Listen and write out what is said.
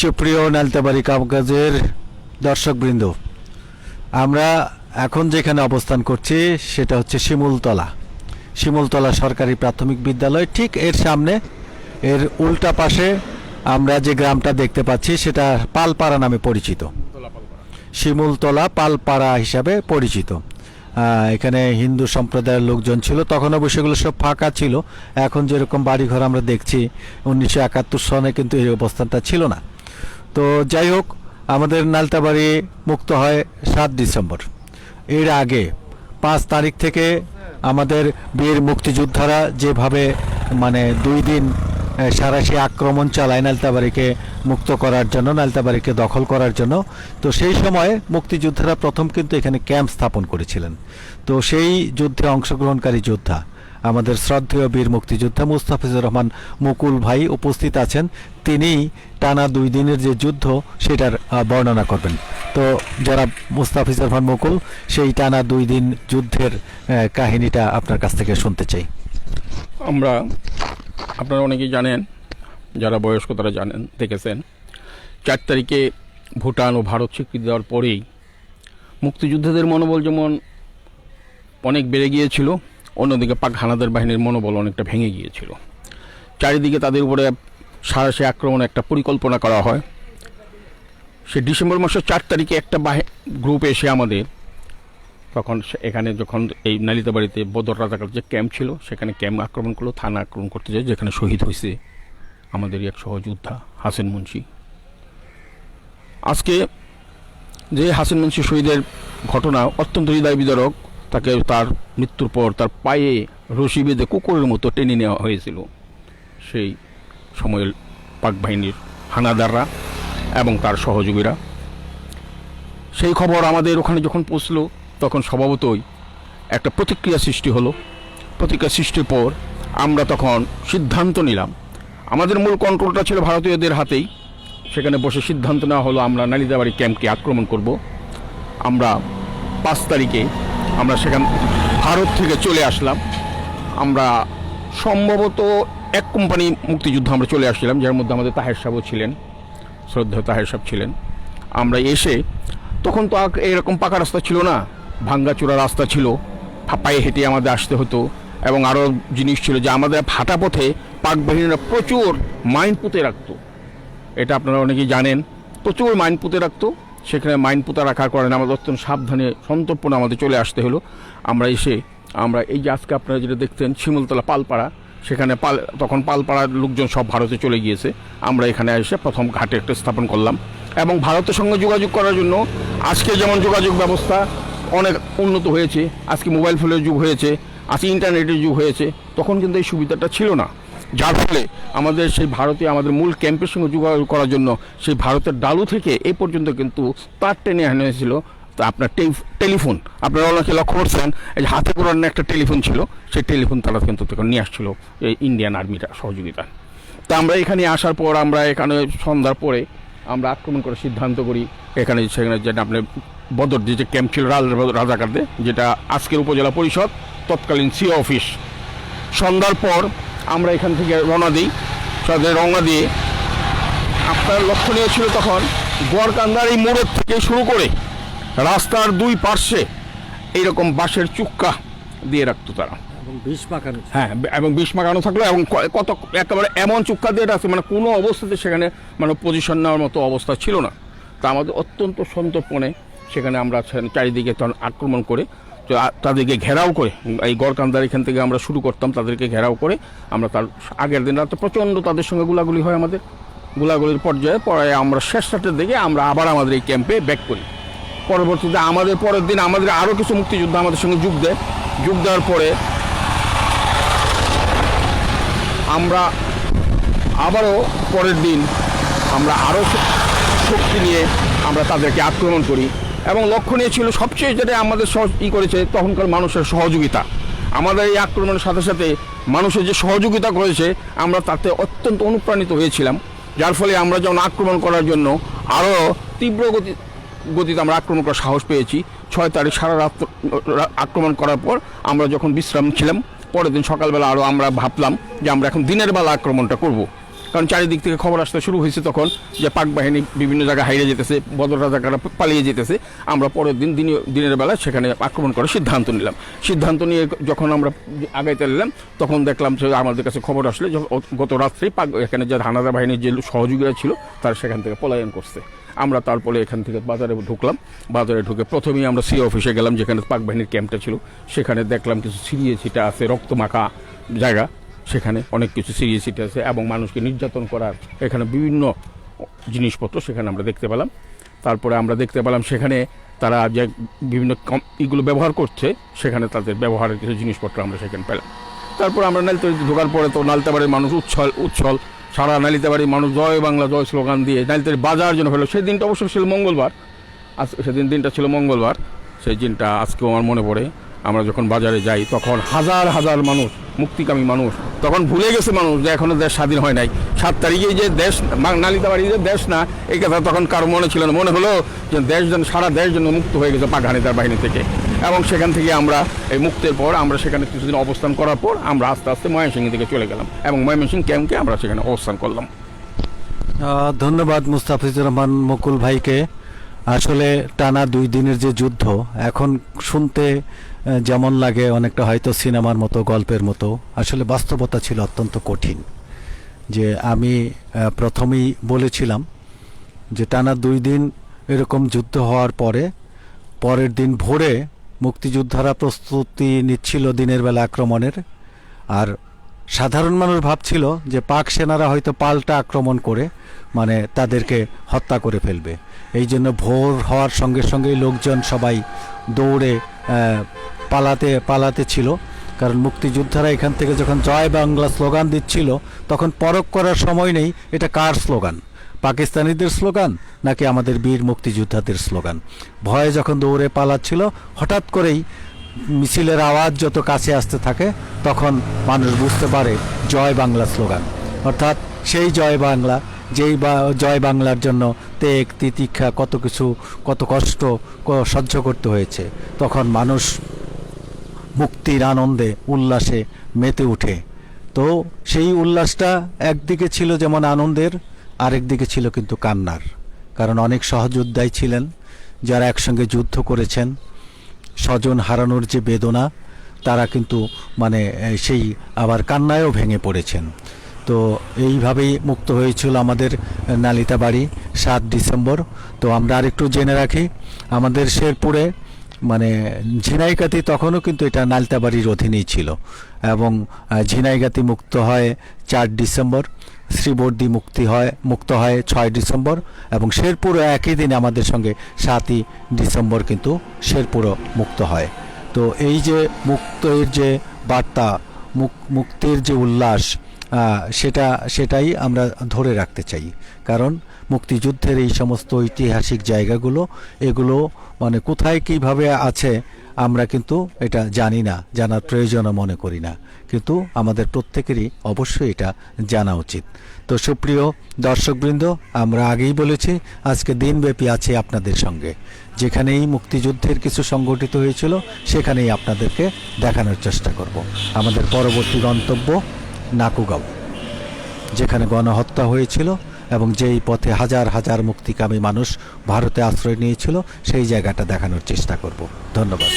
সুপ্রিয় নালতাবাড়ি কামকাজের দর্শকবৃন্দ, আমরা এখন যেখানে অবস্থান করছি সেটা হচ্ছে শিমুলতলা। শিমুলতলা সরকারি প্রাথমিক বিদ্যালয়, ঠিক এর সামনে, এর উল্টা পাশে আমরা যে গ্রামটা দেখতে পাচ্ছি সেটা পালপাড়া নামে পরিচিত। শিমুলতলা পালপাড়া হিসাবে পরিচিত। এখানে হিন্দু সম্প্রদায়ের লোকজন ছিল, তখন অবশ্য এগুলো সব ফাঁকা ছিল। এখন যেরকম বাড়িঘর আমরা দেখছি, উনিশশো একাত্তর সনে কিন্তু এই অবস্থানটা ছিল না। তো যাই হোক, আমাদের নালতাবাড়ি মুক্ত হয় সাত ডিসেম্বর। এর আগে পাঁচ তারিখ থেকে আমাদের বীর মুক্তিযোদ্ধারা যেভাবে মানে দুই দিন সারাশি আক্রমণ চালায় নালতাবাড়িকে মুক্ত করার জন্য, নালতাবাড়িকে দখল করার জন্য, তো সেই সময়ে মুক্তিযোদ্ধারা প্রথম কিন্তু এখানে ক্যাম্প স্থাপন করেছিলেন। তো সেই যুদ্ধে অংশগ্রহণকারী যোদ্ধা আমাদের শ্রদ্ধেয় বীর মুক্তিযোদ্ধা মুস্তাফিজুর রহমান মুকুল ভাই উপস্থিত আছেন। তিনি টানা দুই দিনের যে যুদ্ধ, সেটার বর্ণনা করবেন। তো যারা মুস্তাফিজুর রহমান মুকুল, সেই টানা দুই দিন যুদ্ধের কাহিনীটা আপনার কাছ থেকে শুনতে চাই। আমরা, আপনারা অনেকেই জানেন, যারা বয়স্ক তারা জানেন, দেখেছেন, চার তারিখে ভুটান ও ভারত স্বীকৃতি দেওয়ার পরেই মুক্তিযোদ্ধাদের মনোবল যেমন অনেক বেড়ে গিয়েছিল অন্যদিকে পাক হানাদার বাহিনীর মনোবল অনেকটা ভেঙে গিয়েছিল। চারিদিকে তাদের উপরে সারাশি আক্রমণ একটা পরিকল্পনা করা হয়। সে ডিসেম্বর মাসের চার তারিখে একটা বাহি- গ্রুপ এসে আমাদের, তখন এখানে যখন এই নালিতাবাড়িতে বদর রাজাকার যে ক্যাম্প ছিল, সেখানে ক্যাম্প আক্রমণ করল, থানা আক্রমণ করতে যায়, যেখানে শহীদ হয়েছে আমাদের এক সহযোদ্ধা হাসেন মুন্সি। আজকে যে হাসেন মুন্সি শহীদের ঘটনা অত্যন্ত হৃদয় বিদারক তাকে তার মৃত্যুর পর তার পায়ে রশি বেঁধে কুকুরের মতো টেনে নেওয়া হয়েছিল। সেই সময়ের পাক বাহিনীর হানাদাররা এবং তার সহযোগীরা। সেই খবর আমাদের ওখানে যখন পৌঁছলো, তখন স্বভাবতই একটা প্রতিক্রিয়া সৃষ্টি হলো। প্রতিক্রিয়া সৃষ্টির পর আমরা তখন সিদ্ধান্ত নিলাম। আমাদের মূল কন্ট্রোলটা ছিল ভারতীয়দের হাতেই। সেখানে বসে সিদ্ধান্ত নেওয়া হলো, আমরা নালিদাবাড়ি ক্যাম্পকে আক্রমণ করব। আমরা পাঁচ তারিখে আমরা সেখান ভারত থেকে চলে আসলাম। আমরা সম্ভবত এক কোম্পানি মুক্তিযুদ্ধ আমরা চলে আসছিলাম, যার মধ্যে আমাদের তাহের সাহেবও ছিলেন শ্রদ্ধা তাহের সাহেব ছিলেন। আমরা এসে, তখন তো এরকম পাকা রাস্তা ছিল না, ভাঙ্গাচোরা রাস্তা ছিল, পায়ে হেঁটে আমাদের আসতে হতো, এবং আরও জিনিস ছিল যে আমাদের ফাটা পথে পাক বাহিনীরা প্রচুর মাইন পুঁতে রাখতো। এটা আপনারা অনেকেই জানেন, প্রচুর মাইন পুঁতে রাখতো সেখানে মাইন পুঁতে রাখার কারণে আমাদের অত্যন্ত সাবধানে, সন্তর্পণে আমাদের চলে আসতে হলো। আমরা এসে, আমরা এই যে আজকে আপনারা যেটা দেখতেন শিমুলতলা পালপাড়া, সেখানে পাল, তখন পালপাড়ার লোকজন সব ভারতে চলে গিয়েছে। আমরা এখানে এসে প্রথম ঘাটে একটা স্থাপন করলাম। এবং ভারতের সঙ্গে যোগাযোগ করার জন্য আজকে যেমন যোগাযোগ ব্যবস্থা অনেক উন্নত হয়েছে, আজকে মোবাইল ফোনের যুগ হয়েছে, আজকে ইন্টারনেটের যুগ হয়েছে, তখন কিন্তু এই সুবিধাটা ছিল না। যার ফলে আমাদের সেই ভারতে আমাদের মূল ক্যাম্পের সঙ্গে যোগাযোগ করার জন্য সেই ভারতের ডালু থেকে এই পর্যন্ত কিন্তু তার টেনে আনা হয়েছিল তা আপনার টেলিফোন। আপনারা অনেকে লক্ষ্য করছেন, এই হাতে করার একটা টেলিফোন ছিল, সেই টেলিফোন তারা কিন্তু তখন নিয়ে আসছিল, এই ইন্ডিয়ান আর্মিরা সহযোগিতা। তা আমরা এখানে আসার পর আমরা এখানে সন্ধ্যার পরে আমরা আক্রমণ করার সিদ্ধান্ত করি। এখানে সেখানে যেটা আপনার বদর যে ক্যাম্প ছিল, রাজ- রাজাকারদের, যেটা আজকের উপজেলা পরিষদ, তৎকালীন সি অফিস। সন্ধ্যার পর আমরা এখান থেকে রওনা দিই তাদের রওনা দিয়ে আপনার লক্ষণীয় ছিল তখন গড়কান্দার এই মোড়ের থেকে শুরু করে রাস্তার দুই পার্শ্বে এইরকম বাঁশের চুক্কা দিয়ে রাখতো তারা। বিষ মাখানো হ্যাঁ এবং বিষ মাখানো থাকল এবং কত একেবারে এমন চুক্কা দিয়ে রাখছে মানে কোনো অবস্থাতে সেখানে মানে পজিশন নেওয়ার মতো অবস্থা ছিল না। তা আমাদের অত্যন্ত সন্তর্পণে সেখানে আমরা চারিদিকে তখন আক্রমণ করে তাদেরকে ঘেরাও করে, এই গড়কান্দার এখান থেকে আমরা শুরু করতাম, তাদেরকে ঘেরাও করে আমরা তার আগের দিন রাতে প্রচণ্ড তাদের সঙ্গে গুলাগুলি হয় আমাদের। গুলাগুলির পর্যায়ে পরে আমরা শেষ রাতের দিকে আমরা আবার আমাদের এই ক্যাম্পে ব্যাক করি। পরবর্তীতে আমাদের পরের দিন আমাদের আরও কিছু মুক্তিযোদ্ধা আমাদের সঙ্গে যোগ দেয়। যোগ দেওয়ার পরে আমরা আবারও পরের দিন আমরা আরও শক্তি নিয়ে আমরা তাদেরকে আক্রমণ করি। এবং লক্ষণীয় ছিল সবচেয়ে যেটা আমাদের ই করেছে তখনকার মানুষের সহযোগিতা। আমাদের এই আক্রমণের সাথে সাথে মানুষের যে সহযোগিতা করেছে, আমরা তাতে অত্যন্ত অনুপ্রাণিত হয়েছিলাম। যার ফলে আমরা যেমন আক্রমণ করার জন্য আরও তীব্র গতি গতিতে আমরা আক্রমণ করার সাহস পেয়েছি, ছয় তারিখ সারা রাত আক্রমণ করার পর আমরা যখন বিশ্রাম ছিলাম, পরের দিন সকালবেলা আরও আমরা ভাবলাম যে আমরা এখন দিনের বেলা আক্রমণটা করব। কারণ চারিদিক থেকে খবর আসতে শুরু হয়েছে তখন যে পাক বাহিনী বিভিন্ন জায়গায় হাইরে যেতেছে, বদর রাজাকারা পালিয়ে যেতেছে। আমরা পরের দিন দিনে- দিনের বেলা সেখানে আক্রমণ করার সিদ্ধান্ত নিলাম। সিদ্ধান্ত নিয়ে যখন আমরা আগাইতে নিলাম তখন দেখলাম যে আমাদের কাছে খবর আসলে গত রাত্রেই পাক, এখানে যে হানাদা বাহিনীর যে সহযোগীরা ছিল, তারা সেখান থেকে পলায়ন করছে। আমরা তারপরে এখান থেকে বাজারে ঢুকলাম। বাজারে ঢুকে প্রথমেই আমরা সি অফিসে গেলাম, যেখানে পাক বাহিনীর ক্যাম্পটা ছিল। সেখানে দেখলাম কিছু সিরিয়ে ছিটা আছে, রক্তমাখা জায়গা। সেখানে অনেক কিছু সিরিয়ে ছিটে আছে এবং মানুষকে নির্যাতন করার এখানে বিভিন্ন জিনিসপত্র সেখানে আমরা দেখতে পেলাম। তারপরে আমরা দেখতে পেলাম সেখানে তারা যে বিভিন্ন কম- ইগুলো ব্যবহার করছে, সেখানে তাদের ব্যবহারের কিছু জিনিসপত্র আমরা সেখানে পেলাম। তারপর আমরা নালিতাবাড়িতে ঢোকার পরে তো নালিতাবাড়ির মানুষ উচ্ছল উচ্ছল, সারা নালিতাবাড়ির মানুষ জয় বাংলা, জয় স্লোগান দিয়ে নালিতাবাড়ি বাজার যেন ফেলো। সেই দিনটা অবশ্য ছিল মঙ্গলবার। আজ সেদিন দিনটা ছিল মঙ্গলবার। সেই দিনটা আজকেও আমার মনে পড়ে। আমরা যখন বাজারে যাই, তখন হাজার হাজার মানুষ মুক্তিকামী মানুষ। তখন ভুলে গেছে মানুষ যে এখনও দেশ স্বাধীন হয় নাই। সাত তারিখে যে দেশ নালিতাবাড়ি যে দেশ না এই কথা তখন কারও মনে ছিল না। মনে হলো যে দেশ যেন, সারা দেশ যেন মুক্ত হয়ে গেছে পাকহানিদার বাহিনী থেকে। এবং সেখান থেকে আমরা এই মুক্তের পর আমরা সেখানে কিছুদিন অবস্থান করার পর আমরা আস্তে আস্তে ময়মনসিংহ দিকে চলে গেলাম এবং ময়মনসিংহ ক্যাম্পকে আমরা সেখানে অবস্থান করলাম। ধন্যবাদ মুস্তাফিজুর রহমান মুকুল ভাইকে। আসলে টানা দুই দিনের যে যুদ্ধ, এখন শুনতে যেমন লাগে অনেকটা হয়তো সিনেমার মতো, গল্পের মতো। আসলে বাস্তবতা ছিল অত্যন্ত কঠিন। যে আমি প্রথমেই বলেছিলাম যে টানা দুই দিন এরকম যুদ্ধ হওয়ার পরে, পরের দিন ভোরে মুক্তিযোদ্ধারা প্রস্তুতি নিচ্ছিল দিনের বেলা আক্রমণের। আর সাধারণ মানুষ ভাবছিল যে পাক সেনারা হয়তো পাল্টা আক্রমণ করে মানে তাদেরকে হত্যা করে ফেলবে। এই জন্য ভোর হওয়ার সঙ্গে সঙ্গেই লোকজন সবাই দৌড়ে পালাতে পালাতে ছিল। কারণ মুক্তিযোদ্ধারা এখান থেকে যখন জয় বাংলা স্লোগান দিচ্ছিল, তখন পরখ করার সময় নেই, এটা কার স্লোগান? পাকিস্তানিদের স্লোগান নাকি আমাদের বীর মুক্তিযোদ্ধাদের স্লোগান? ভয়ে যখন দৌড়ে পালাচ্ছিল, হঠাৎ করেই মিছিলের আওয়াজ যত কাছে আসতে থাকে, তখন মানুষ বুঝতে পারে জয় বাংলা স্লোগান। অর্থাৎ সেই জয় বাংলা যেই বা, জয় বাংলার জন্য তেগ তিতিক্ষা, কত কিছু, কত কষ্ট সহ্য করতে হয়েছে। তখন মানুষ মুক্তির আনন্দে, উল্লাসে মেতে উঠে। তো সেই উল্লাসটা একদিকে ছিল যেমন আনন্দের, আরেক দিকে ছিল কিন্তু কান্নার। কারণ অনেক সহযোদ্ধাই ছিলেন, যারা একসঙ্গে যুদ্ধ করেছেন। স্বজন হারানোর যে বেদনা, তারা কিন্তু মানে সেই আবার কান্নায়ও ভেঙে পড়েছেন। তো এইভাবেই মুক্ত হয়েছিল আমাদের নালিতা বাড়ি, সাত ডিসেম্বর। তো আমরা আরেকটু জেনে রাখি, আমাদের শেরপুরে মানে ঝিনাইগাতি তখনও কিন্তু এটা নালতাবাড়ির অধীনেই ছিল এবং ঝিনাইগাতি মুক্ত হয় চার ডিসেম্বর, শ্রীবর্দী মুক্তি হয়, মুক্ত হয় ছয় ডিসেম্বর এবং শেরপুরও একই দিনে আমাদের সঙ্গে সাতই ডিসেম্বর কিন্তু শেরপুরও মুক্ত হয়। তো এই যে মুক্তের যে বার্তা, মুক- মুক্তির যে উল্লাস সেটা, সেটাই আমরা ধরে রাখতে চাই। কারণ মুক্তিযুদ্ধের এই সমস্ত ঐতিহাসিক জায়গাগুলো, এগুলো মানে কোথায় কীভাবে আছে, আমরা কিন্তু এটা জানি না, জানার প্রয়োজনও মনে করি না। কিন্তু আমাদের প্রত্যেকেরই অবশ্যই এটা জানা উচিত। তো সুপ্রিয় দর্শকবৃন্দ, আমরা আগেই বলেছি, আজকে দিনব্যাপী আছে আপনাদের সঙ্গে। যেখানেই মুক্তিযুদ্ধের কিছু সংগঠিত হয়েছিল, সেখানেই আপনাদেরকে দেখানোর চেষ্টা করব। আমাদের পরবর্তী গন্তব্য নাকুগাঁও, যেখানে গণহত্যা হয়েছিল এবং যেই পথে হাজার হাজার মুক্তিকামী মানুষ ভারতে আশ্রয় নিয়েছিল, সেই জায়গাটা দেখানোর চেষ্টা করব। ধন্যবাদ।